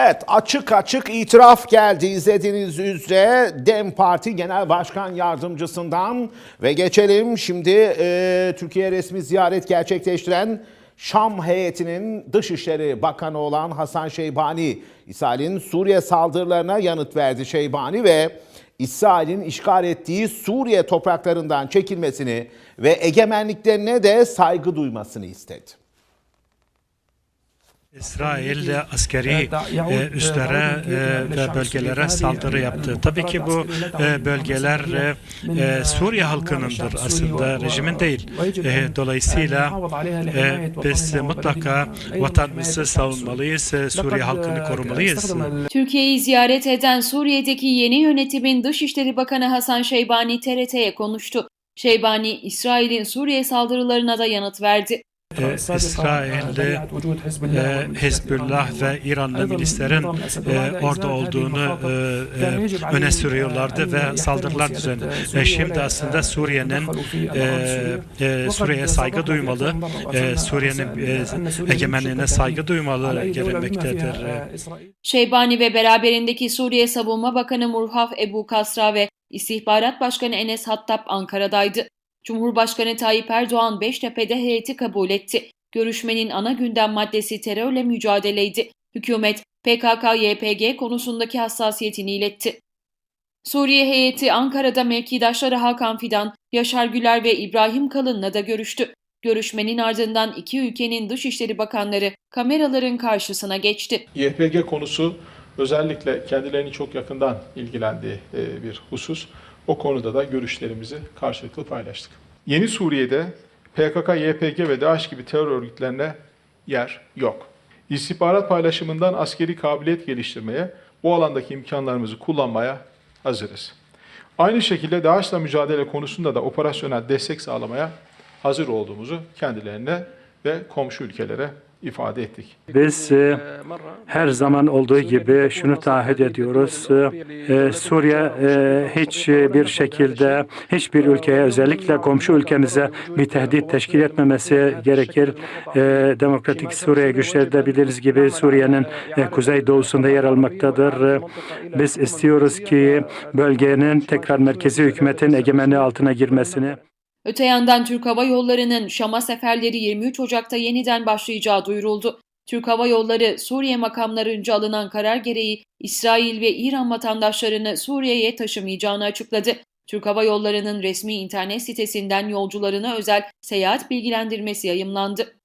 Evet açık açık itiraf geldi izlediğiniz üzere DEM Parti Genel Başkan Yardımcısından ve geçelim şimdi e, Türkiye resmi ziyaret gerçekleştiren Şam heyetinin Dışişleri Bakanı olan Hasan Şeybani, İsrail'in Suriye saldırılarına yanıt verdi Şeybani ve İsrail'in işgal ettiği Suriye topraklarından çekilmesini ve egemenliklerine de saygı duymasını istedi. İsrail askeri e, üslere e, ve bölgelere saldırı yaptı. Tabii ki bu e, bölgeler e, e, Suriye halkınındır aslında rejimin değil. E, Dolayısıyla e, biz mutlaka vatanımızı savunmalıyız, e, Suriye halkını korumalıyız. Türkiye'yi ziyaret eden Suriye'deki yeni yönetimin Dışişleri Bakanı Hasan Şeybani TRT'ye konuştu. Şeybani, İsrail'in Suriye saldırılarına da yanıt verdi. E, İsrail'de e, Hezbollah ve İranlı milislerin e, orada olduğunu e, e, öne sürüyorlardı ve saldırılar düzenli. E, şimdi aslında Suriye'nin e, e, Suriye'ye saygı duymalı, e, Suriye'nin e, egemenliğine saygı duymalı gerekmektedir. Şeybani ve beraberindeki Suriye Savunma Bakanı Murhaf Ebu Kasra ve İstihbarat Başkanı Enes Hattab Ankara'daydı. Cumhurbaşkanı Tayyip Erdoğan Beştepe'de heyeti kabul etti. Görüşmenin ana gündem maddesi terörle mücadeleydi. Hükümet PKK-YPG konusundaki hassasiyetini iletti. Suriye heyeti Ankara'da mevkidaşları Hakan Fidan, Yaşar Güler ve İbrahim Kalın'la da görüştü. Görüşmenin ardından iki ülkenin dışişleri bakanları kameraların karşısına geçti. YPG konusu özellikle kendilerini çok yakından ilgilendiği e, bir husus. O konuda da görüşlerimizi karşılıklı paylaştık. Yeni Suriye'de PKK, YPG ve DAEŞ gibi terör örgütlerine yer yok. İstihbarat paylaşımından askeri kabiliyet geliştirmeye, bu alandaki imkanlarımızı kullanmaya hazırız. Aynı şekilde DAEŞ'le mücadele konusunda da operasyonel destek sağlamaya hazır olduğumuzu kendilerine ve komşu ülkelere ifade ettik. Biz e, her zaman olduğu gibi şunu taahhüt ediyoruz. E, Suriye e, hiç bir şekilde hiçbir ülkeye özellikle komşu ülkemize bir tehdit teşkil etmemesi gerekir. E, Demokratik Suriye güçleri de biliriz gibi Suriye'nin e, kuzey doğusunda yer almaktadır. E, Biz istiyoruz ki bölgenin tekrar merkezi hükümetin egemenliği altına girmesini Öte yandan Türk Hava Yolları'nın Şam'a seferleri 23 Ocak'ta yeniden başlayacağı duyuruldu. Türk Hava Yolları Suriye makamlarınca alınan karar gereği İsrail ve İran vatandaşlarını Suriye'ye taşımayacağını açıkladı. Türk Hava Yolları'nın resmi internet sitesinden yolcularına özel seyahat bilgilendirmesi yayımlandı.